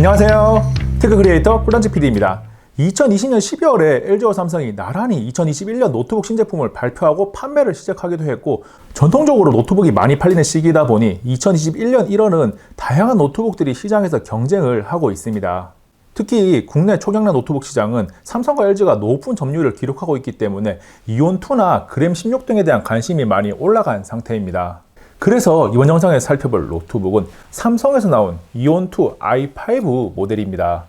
안녕하세요. 테크 크리에이터 꿀단지 PD입니다. 2020년 12월에 LG와 삼성이 나란히 2021년 노트북 신제품을 발표하고 판매를 시작하기도 했고 전통적으로 노트북이 많이 팔리는 시기이다 보니 2021년 1월은 다양한 노트북들이 시장에서 경쟁을 하고 있습니다. 특히 국내 초경량 노트북 시장은 삼성과 LG가 높은 점유율을 기록하고 있기 때문에 이온2나 그램 16 등에 대한 관심이 많이 올라간 상태입니다. 그래서 이번 영상에 살펴볼 노트북은 삼성에서 나온 이온2 i5 모델입니다.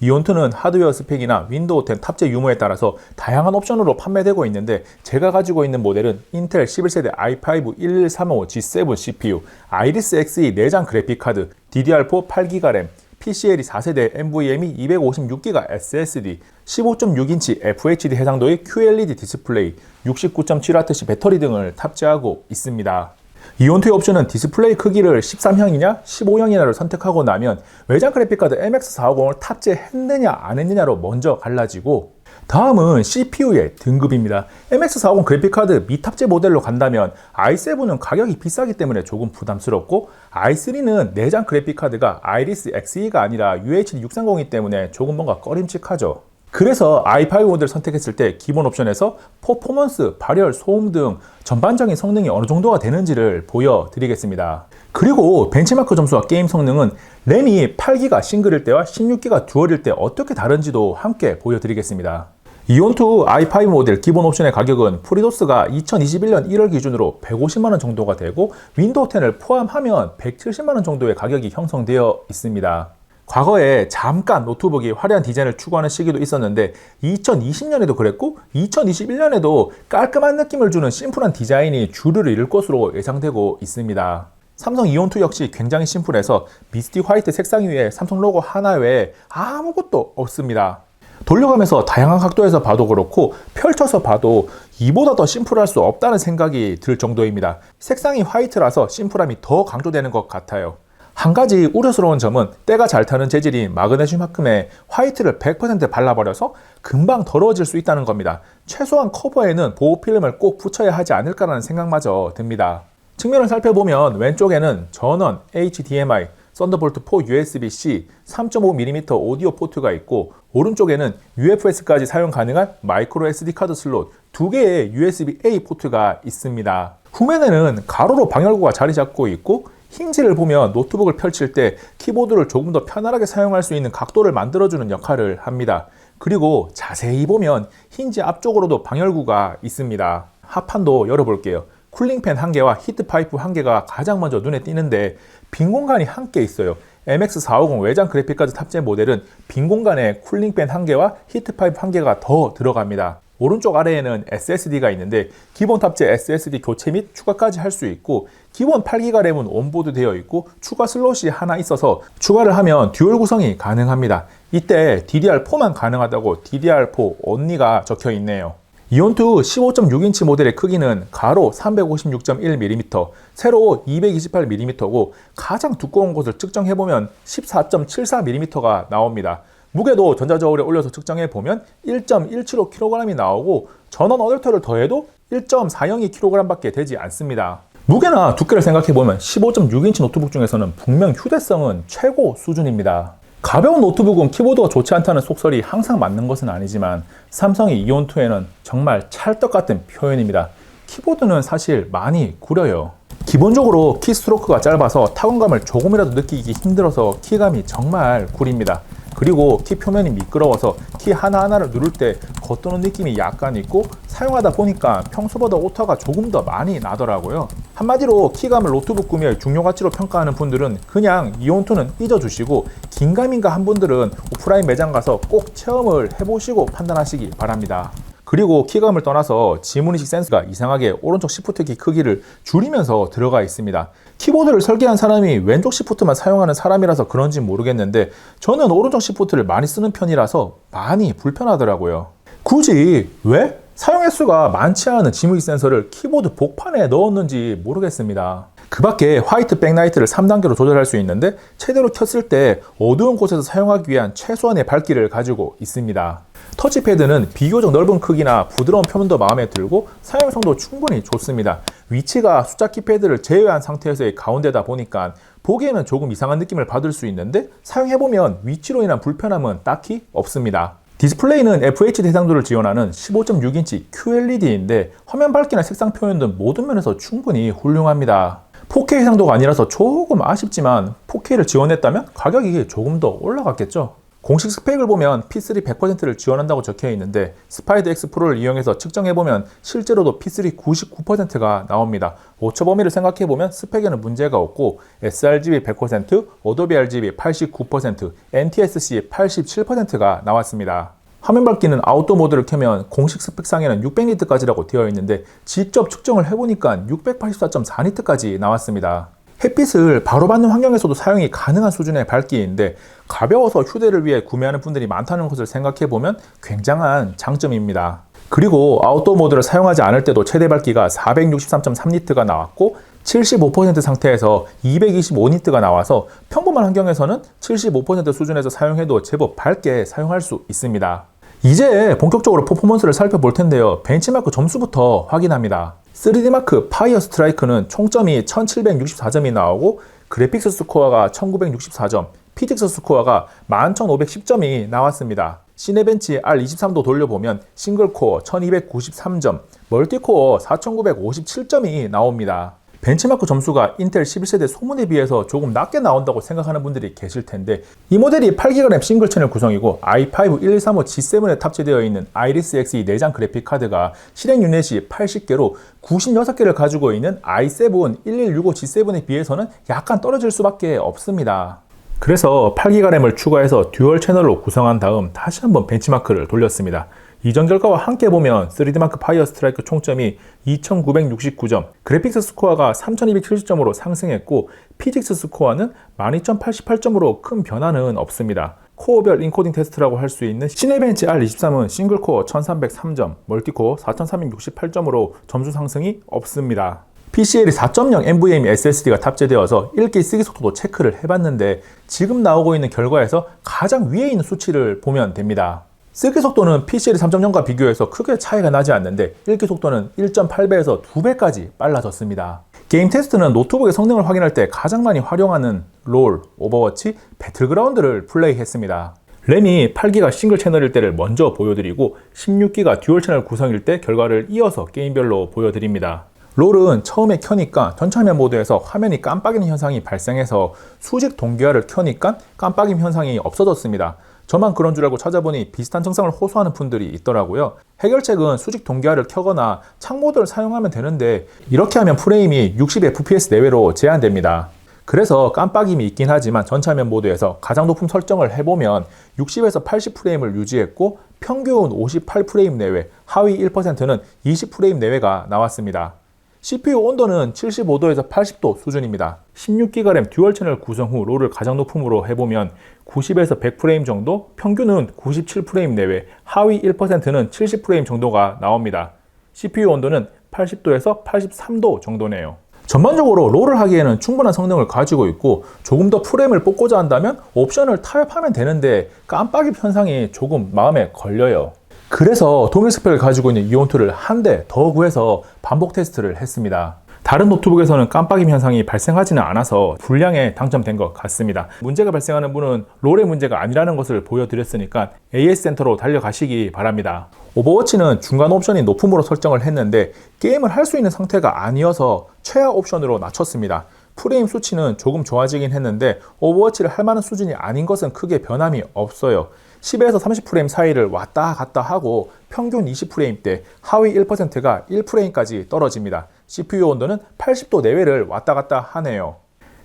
이온2는 하드웨어 스펙이나 윈도우 10 탑재 유무에 따라서 다양한 옵션으로 판매되고 있는데 제가 가지고 있는 모델은 인텔 11세대 i5 11355G7 CPU, 아이리스 Xe 내장 그래픽카드, DDR4 8GB 램, PCLE 4세대 NVMe 256GB SSD, 15.6인치 FHD 해상도의 QLED 디스플레이, 69.7Wh 배터리 등을 탑재하고 있습니다. 이온투의 옵션은 디스플레이 크기를 13형이냐 15형이냐를 선택하고 나면 외장 그래픽카드 MX450을 탑재했느냐 안 했느냐로 먼저 갈라지고 다음은 CPU의 등급입니다. MX450 그래픽카드 미탑재 모델로 간다면 i7은 가격이 비싸기 때문에 조금 부담스럽고 i3는 내장 그래픽카드가 아이리스 Xe가 아니라 UHD 630이기 때문에 조금 뭔가 꺼림칙하죠. 그래서 i5 모델을 선택했을 때 기본 옵션에서 퍼포먼스, 발열, 소음 등 전반적인 성능이 어느 정도가 되는지를 보여드리겠습니다. 그리고 벤치마크 점수와 게임 성능은 램이 8기가 싱글일 때와 16기가 듀얼일 때 어떻게 다른지도 함께 보여드리겠습니다. 이온2 i5 모델 기본 옵션의 가격은 프리도스가 2021년 1월 기준으로 150만원 정도가 되고 윈도우 10을 포함하면 170만원 정도의 가격이 형성되어 있습니다. 과거에 잠깐 노트북이 화려한 디자인을 추구하는 시기도 있었는데 2020년에도 그랬고 2021년에도 깔끔한 느낌을 주는 심플한 디자인이 주류를 이룰 것으로 예상되고 있습니다. 삼성 이온2 역시 굉장히 심플해서 미스티 화이트 색상 위에 삼성 로고 하나 외에 아무것도 없습니다. 돌려가면서 다양한 각도에서 봐도 그렇고 펼쳐서 봐도 이보다 더 심플할 수 없다는 생각이 들 정도입니다. 색상이 화이트라서 심플함이 더 강조되는 것 같아요. 한 가지 우려스러운 점은 때가 잘 타는 재질인 마그네슘만큼의 화이트를 100% 발라버려서 금방 더러워질 수 있다는 겁니다. 최소한 커버에는 보호 필름을 꼭 붙여야 하지 않을까라는 생각마저 듭니다. 측면을 살펴보면 왼쪽에는 전원, HDMI, 썬더볼트 4 USB-C, 3.5mm 오디오 포트가 있고 오른쪽에는 UFS까지 사용 가능한 마이크로 SD 카드 슬롯 두 개의 USB-A 포트가 있습니다. 후면에는 가로로 방열구가 자리 잡고 있고 힌지를 보면 노트북을 펼칠 때 키보드를 조금 더 편안하게 사용할 수 있는 각도를 만들어주는 역할을 합니다. 그리고 자세히 보면 힌지 앞쪽으로도 방열구가 있습니다. 하판도 열어볼게요. 쿨링팬 한 개와 히트파이프 한 개가 가장 먼저 눈에 띄는데 빈 공간이 한개 있어요. MX450 외장 그래픽카드 탑재 모델은 빈 공간에 쿨링팬 한 개와 히트파이프 한 개가 더 들어갑니다. 오른쪽 아래에는 SSD가 있는데 기본 탑재 SSD 교체 및 추가까지 할 수 있고 기본 8기가 램은 온보드 되어 있고 추가 슬롯이 하나 있어서 추가를 하면 듀얼 구성이 가능합니다. 이때 DDR4만 가능하다고 DDR4 언니가 적혀 있네요. 이온투 15.6인치 모델의 크기는 가로 356.1mm, 세로 228mm고 가장 두꺼운 곳을 측정해보면 14.74mm가 나옵니다. 무게도 전자저울에 올려서 측정해 보면 1.175kg이 나오고 전원 어댑터를 더해도 1.402kg밖에 되지 않습니다. 무게나 두께를 생각해 보면 15.6인치 노트북 중에서는 분명 휴대성은 최고 수준입니다. 가벼운 노트북은 키보드가 좋지 않다는 속설이 항상 맞는 것은 아니지만 삼성의 이온2에는 정말 찰떡 같은 표현입니다. 키보드는 사실 많이 구려요. 기본적으로 키스트로크가 짧아서 타건감을 조금이라도 느끼기 힘들어서 키감이 정말 구립니다. 그리고 키 표면이 미끄러워서 키 하나하나를 누를 때 겉도는 느낌이 약간 있고 사용하다 보니까 평소보다 오타가 조금 더 많이 나더라고요. 한마디로 키감을 노트북 구매의 중요 가치로 평가하는 분들은 그냥 이온투는 잊어주시고 긴가민가 한 분들은 오프라인 매장 가서 꼭 체험을 해보시고 판단하시기 바랍니다. 그리고 키감을 떠나서 지문인식 센서가 이상하게 오른쪽 시프트키 크기를 줄이면서 들어가 있습니다. 키보드를 설계한 사람이 왼쪽 시프트만 사용하는 사람이라서 그런지 모르겠는데 저는 오른쪽 시프트를 많이 쓰는 편이라서 많이 불편하더라고요. 굳이 왜 사용 횟수가 많지 않은 지문인식 센서를 키보드 복판에 넣었는지 모르겠습니다. 그 밖에 화이트 백라이트를 3단계로 조절할 수 있는데 최대로 켰을 때 어두운 곳에서 사용하기 위한 최소한의 밝기를 가지고 있습니다. 터치패드는 비교적 넓은 크기나 부드러운 표면도 마음에 들고 사용성도 충분히 좋습니다. 위치가 숫자 키패드를 제외한 상태에서의 가운데다 보니까 보기에는 조금 이상한 느낌을 받을 수 있는데 사용해보면 위치로 인한 불편함은 딱히 없습니다. 디스플레이는 FHD 해상도를 지원하는 15.6인치 QLED인데 화면 밝기나 색상 표현 등 모든 면에서 충분히 훌륭합니다. 4K 해상도가 아니라서 조금 아쉽지만 4K를 지원했다면 가격이 조금 더 올라갔겠죠. 공식 스펙을 보면 P3 100%를 지원한다고 적혀 있는데 스파이드 X 프로를 이용해서 측정해보면 실제로도 P3 99%가 나옵니다. 오처 범위를 생각해보면 스펙에는 문제가 없고 sRGB 100%, 어도비 RGB 89%, NTSC 87%가 나왔습니다. 화면 밝기는 아웃도어 모드를 켜면 공식 스펙상에는 600니트까지라고 되어 있는데 직접 측정을 해보니까 684.4니트까지 나왔습니다. 햇빛을 바로 받는 환경에서도 사용이 가능한 수준의 밝기인데 가벼워서 휴대를 위해 구매하는 분들이 많다는 것을 생각해 보면 굉장한 장점입니다. 그리고 아웃도어 모드를 사용하지 않을 때도 최대 밝기가 463.3니트가 나왔고 75% 상태에서 225니트가 나와서 평범한 환경에서는 75% 수준에서 사용해도 제법 밝게 사용할 수 있습니다. 이제 본격적으로 퍼포먼스를 살펴볼 텐데요. 벤치마크 점수부터 확인합니다. 3D마크 파이어 스트라이크는 총점이 1764점이 나오고 그래픽스 스코어가 1964점, 피직스 스코어가 11510점이 나왔습니다. 시네벤치 R23도 돌려보면 싱글코어 1293점, 멀티코어 4957점이 나옵니다. 벤치마크 점수가 인텔 11세대 소문에 비해서 조금 낮게 나온다고 생각하는 분들이 계실 텐데 이 모델이 8GB 싱글 채널 구성이고 i5 1135 G7에 탑재되어 있는 아이리스 Xe 내장 그래픽 카드가 실행 유닛이 80개로 96개를 가지고 있는 i7 1165 G7에 비해서는 약간 떨어질 수밖에 없습니다. 그래서 8기가 램을 추가해서 듀얼 채널로 구성한 다음 다시 한번 벤치마크를 돌렸습니다. 이전 결과와 함께 보면 3D마크 파이어 스트라이크 총점이 2969점, 그래픽스 스코어가 3270점으로 상승했고 피직스 스코어는 12088점으로 큰 변화는 없습니다. 코어별 인코딩 테스트라고 할 수 있는 시네벤치 R23은 싱글코어 1303점, 멀티코어 4368점으로 점수 상승이 없습니다. PCL이 4.0 NVMe SSD가 탑재되어서 읽기 쓰기 속도도 체크를 해봤는데 지금 나오고 있는 결과에서 가장 위에 있는 수치를 보면 됩니다. 쓰기 속도는 PCL 3.0과 비교해서 크게 차이가 나지 않는데 읽기 속도는 1.8배에서 2배까지 빨라졌습니다. 게임 테스트는 노트북의 성능을 확인할 때 가장 많이 활용하는 롤, 오버워치, 배틀그라운드를 플레이했습니다. 램이 8기가 싱글 채널일 때를 먼저 보여드리고 16기가 듀얼 채널 구성일 때 결과를 이어서 게임별로 보여드립니다. 롤은 처음에 켜니까 전차면 모드에서 화면이 깜빡이는 현상이 발생해서 수직 동기화를 켜니까 깜빡임 현상이 없어졌습니다. 저만 그런 줄 알고 찾아보니 비슷한 증상을 호소하는 분들이 있더라고요. 해결책은 수직 동기화를 켜거나 창모드를 사용하면 되는데 이렇게 하면 프레임이 60fps 내외로 제한됩니다. 그래서 깜빡임이 있긴 하지만 전차면 모드에서 가장 높은 설정을 해보면 60에서 80프레임을 유지했고 평균 58프레임 내외, 하위 1%는 20프레임 내외가 나왔습니다. CPU 온도는 75도에서 80도 수준입니다. 16기가 램 듀얼 채널 구성 후 롤을 가장 높음으로 해보면 90에서 100프레임 정도, 평균은 97프레임 내외, 하위 1%는 70프레임 정도가 나옵니다. CPU 온도는 80도에서 83도 정도네요. 전반적으로 롤을 하기에는 충분한 성능을 가지고 있고 조금 더 프레임을 뽑고자 한다면 옵션을 타협하면 되는데 깜빡이 현상이 조금 마음에 걸려요. 그래서 동일 스펙을 가지고 있는 이온투를 한대 더 구해서 반복 테스트를 했습니다. 다른 노트북에서는 깜빡임 현상이 발생하지는 않아서 불량에 당첨된 것 같습니다. 문제가 발생하는 분은 롤의 문제가 아니라는 것을 보여드렸으니까 AS 센터로 달려가시기 바랍니다. 오버워치는 중간 옵션이 높음으로 설정을 했는데 게임을 할 수 있는 상태가 아니어서 최하 옵션으로 낮췄습니다. 프레임 수치는 조금 좋아지긴 했는데 오버워치를 할 만한 수준이 아닌 것은 크게 변함이 없어요. 10에서 30프레임 사이를 왔다 갔다 하고 평균 20프레임대 하위 1%가 1프레임까지 떨어집니다. CPU 온도는 80도 내외를 왔다 갔다 하네요.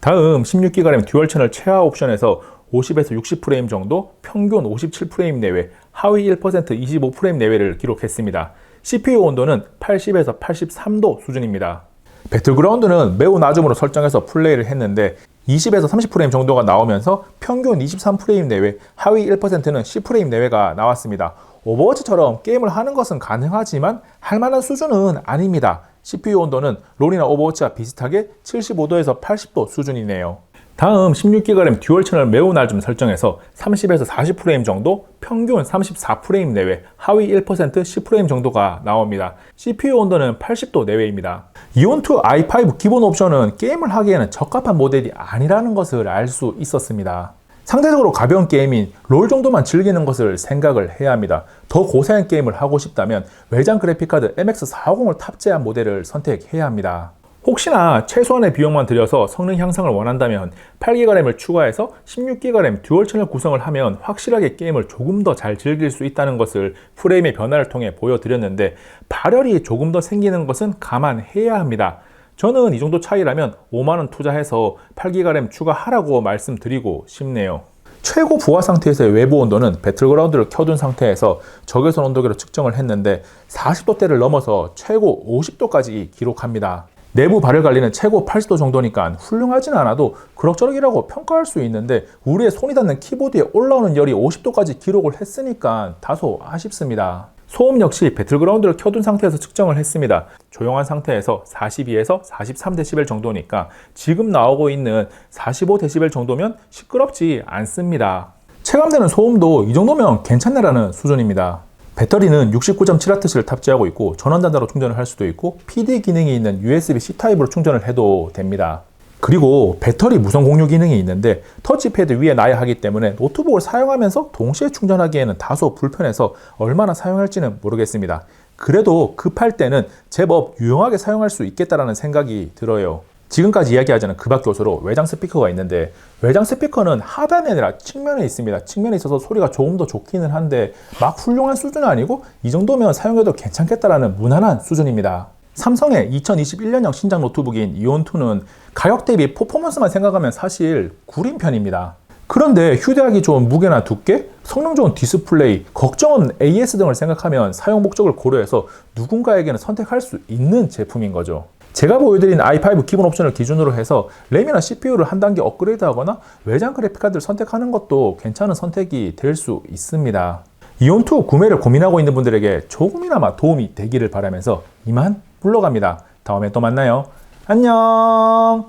다음 16기가 램 듀얼 채널 최하 옵션에서 50에서 60프레임 정도, 평균 57프레임 내외, 하위 1% 25프레임 내외를 기록했습니다. CPU 온도는 80에서 83도 수준입니다. 배틀그라운드는 매우 낮음으로 설정해서 플레이를 했는데 20에서 30프레임 정도가 나오면서 평균 23프레임 내외, 하위 1%는 10프레임 내외가 나왔습니다. 오버워치처럼 게임을 하는 것은 가능하지만 할 만한 수준은 아닙니다. CPU 온도는 롤이나 오버워치와 비슷하게 75도에서 80도 수준이네요. 다음 16GB 램 듀얼 채널 매우 낮음 설정해서 30에서 40프레임 정도, 평균 34프레임 내외, 하위 1% 10프레임 정도가 나옵니다. CPU 온도는 80도 내외입니다. 이온2 i5 기본 옵션은 게임을 하기에는 적합한 모델이 아니라는 것을 알 수 있었습니다. 상대적으로 가벼운 게임인 롤 정도만 즐기는 것을 생각을 해야 합니다. 더 고사양 게임을 하고 싶다면 외장 그래픽카드 MX450을 탑재한 모델을 선택해야 합니다. 혹시나 최소한의 비용만 들여서 성능 향상을 원한다면 8GB 램을 추가해서 16GB 램 듀얼 채널 구성을 하면 확실하게 게임을 조금 더 잘 즐길 수 있다는 것을 프레임의 변화를 통해 보여드렸는데 발열이 조금 더 생기는 것은 감안해야 합니다. 저는 이 정도 차이라면 5만원 투자해서 8GB 램 추가하라고 말씀드리고 싶네요. 최고 부하 상태에서의 외부 온도는 배틀그라운드를 켜둔 상태에서 적외선 온도계로 측정을 했는데 40도대를 넘어서 최고 50도까지 기록합니다. 내부 발열 관리는 최고 80도 정도니까 훌륭하진 않아도 그럭저럭이라고 평가할 수 있는데 우리의 손이 닿는 키보드에 올라오는 열이 50도까지 기록을 했으니까 다소 아쉽습니다. 소음 역시 배틀그라운드를 켜둔 상태에서 측정을 했습니다. 조용한 상태에서 42에서 43dB 정도니까 지금 나오고 있는 45dB 정도면 시끄럽지 않습니다. 체감되는 소음도 이 정도면 괜찮네라는 수준입니다. 배터리는 69.7W를 탑재하고 있고 전원 단자로 충전을 할 수도 있고 PD 기능이 있는 USB-C 타입으로 충전을 해도 됩니다. 그리고 배터리 무선 공유 기능이 있는데 터치패드 위에 놔야 하기 때문에 노트북을 사용하면서 동시에 충전하기에는 다소 불편해서 얼마나 사용할지는 모르겠습니다. 그래도 급할 때는 제법 유용하게 사용할 수 있겠다라는 생각이 들어요. 지금까지 이야기하자는 그밖 요소로 외장 스피커가 있는데 외장 스피커는 하단이 아니라 측면에 있습니다. 측면에 있어서 소리가 조금 더 좋기는 한데 막 훌륭한 수준은 아니고 이 정도면 사용해도 괜찮겠다라는 무난한 수준입니다. 삼성의 2021년형 신작 노트북인 이온2는 가격 대비 퍼포먼스만 생각하면 사실 구린 편입니다. 그런데 휴대하기 좋은 무게나 두께, 성능 좋은 디스플레이, 걱정 없는 AS 등을 생각하면 사용 목적을 고려해서 누군가에게는 선택할 수 있는 제품인 거죠. 제가 보여드린 i5 기본 옵션을 기준으로 해서 램이나 CPU를 한 단계 업그레이드 하거나 외장 그래픽카드를 선택하는 것도 괜찮은 선택이 될 수 있습니다. 이온2 구매를 고민하고 있는 분들에게 조금이나마 도움이 되기를 바라면서 이만 물러갑니다. 다음에 또 만나요. 안녕!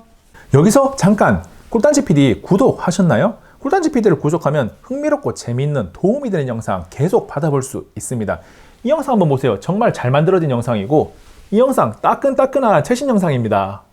여기서 잠깐! 꿀단지 PD 구독하셨나요? 꿀단지 PD를 구독하면 흥미롭고 재미있는 도움이 되는 영상 계속 받아볼 수 있습니다. 이 영상 한번 보세요. 정말 잘 만들어진 영상이고 이 영상 따끈따끈한 최신 영상입니다.